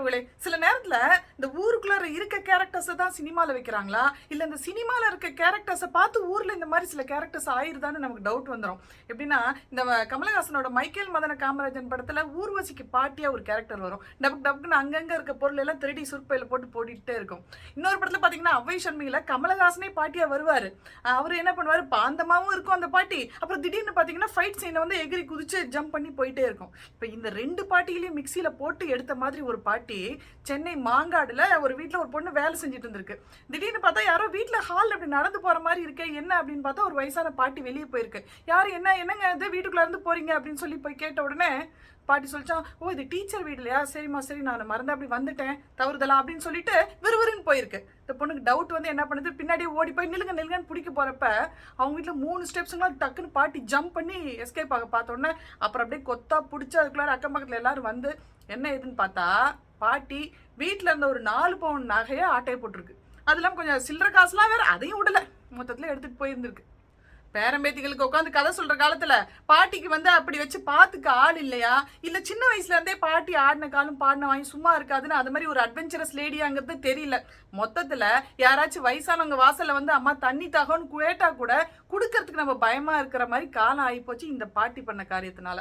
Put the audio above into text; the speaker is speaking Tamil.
உறவுகளே சில நேரத்துல இந்த ஊருக்குள்ளார இருக்க கேரக்டர்ஸை தான் சினிமாவில் வைக்கிறாங்களா? இல்லை இந்த சினிமாவில் இருக்க கேரக்டர்ஸை பார்த்து ஊரில் இந்த மாதிரி சில கேரக்டர்ஸ் ஆயிருதான்னு நமக்கு டவுட் வந்துடும் எப்படின்னா இந்த வ- கமலஹாசனோட மைக்கேல் மதன காமராஜன் படத்தில் ஊர்வசிக்கு பாட்டியாக ஒரு கேரக்டர் வரும். டபுக் டபுக்குன்னு அங்கங்கே இருக்க பொருள் எல்லாம் திருடி சுருப்பையில் போட்டு போட்டுட்டே இருக்கும். இன்னொரு படத்தில் பார்த்தீங்கன்னா அவ்வை சண்மியில் கமலஹாசனே பாட்டியாக வருவார். அவர் என்ன பண்ணுவார்? பாந்தமாகவும் இருக்கும் அந்த பாட்டி. அப்புறம் திடீர்னு பார்த்தீங்கன்னா ஃபைட் சீனை வந்து எகிரி குதிச்சு ஜம்ப் பண்ணி போயிட்டே இருக்கும். இப்போ இந்த ரெண்டு பாட்டிகளையும் மிக்சியில் போட்டு எடுத்த மாதிரி ஒரு பாட்டி சென்னை மாங்காடுல ஒரு வீட்டில் ஒரு பொண்ணு வேலை செஞ்சுட்டு இருந்திருக்கு. திடீர்னு பார்த்தா யாரோ வீட்டில் ஹால் அப்படி நடந்து போற மாதிரி இருக்கே என்ன அப்படின்னு பார்த்தா ஒரு வயசான பாட்டி வெளியே போயிருக்கு. யாரு என்ன என்னங்க இது? வீட்டுக்குள்ள இருந்து போறீங்க அப்படின்னு சொல்லி போய் கேட்ட உடனே பாட்டி சொல்லிச்சான் ஓ இது டீச்சர் வீடு இல்லையா? சரிம்மா சரி நான் மறந்து அப்படி வந்துட்டேன் தவறுதலா? அப்படின்னு சொல்லிட்டு விறுவிறுன்னு போயிருக்கு. இந்த பொண்ணுக்கு டவுட் வந்து என்ன பண்ணுது? பின்னாடியே ஓடி போய் நிலுங்க நிலுங்கன்னு பிடிக்க போறப்ப அவங்க வீட்டில் மூணு ஸ்டெப்ஸுங்களாம் டக்குன்னு பாட்டி ஜம்ப் பண்ணி எஸ்கேப் ஆக பார்த்தோன்னே அப்புறம் அப்படியே கொத்தா பிடிச்சி அதுக்குள்ளார அக்கம் பக்கத்தில் எல்லாரும் வந்து என்ன ஏதுன்னு பார்த்தா பாட்டி வீட்டில் இருந்த ஒரு நாலு பவுன் நகையை ஆட்டையை போட்டிருக்கு. அதெல்லாம் கொஞ்சம் சில்லற காசுலாம் வேற அதையும் விடல மொத்தத்தில் எடுத்துகிட்டு போயிருந்துருக்கு. பேரம்பேத்திகளுக்கு உட்காந்து கதை சொல்ற காலத்துல பாட்டிக்கு வந்து அப்படி வச்சு பாத்துக்க ஆள் இல்லையா? இல்ல சின்ன வயசுல இருந்தே பாட்டி ஆடின காலம் பாடின வாங்கி சும்மா இருக்காதுன்னு அது மாதிரி ஒரு அட்வென்ச்சரஸ் லேடியாங்கிறது தெரியல. மொத்தத்துல யாராச்சும் வயசானவங்க வாசல்ல வந்து அம்மா தண்ணி தகவன்னு கேட்டா கூட குடுக்கறதுக்கு நம்ம பயமா இருக்கிற மாதிரி காலம் ஆகி போச்சு இந்த பாட்டி பண்ண காரியத்தினால.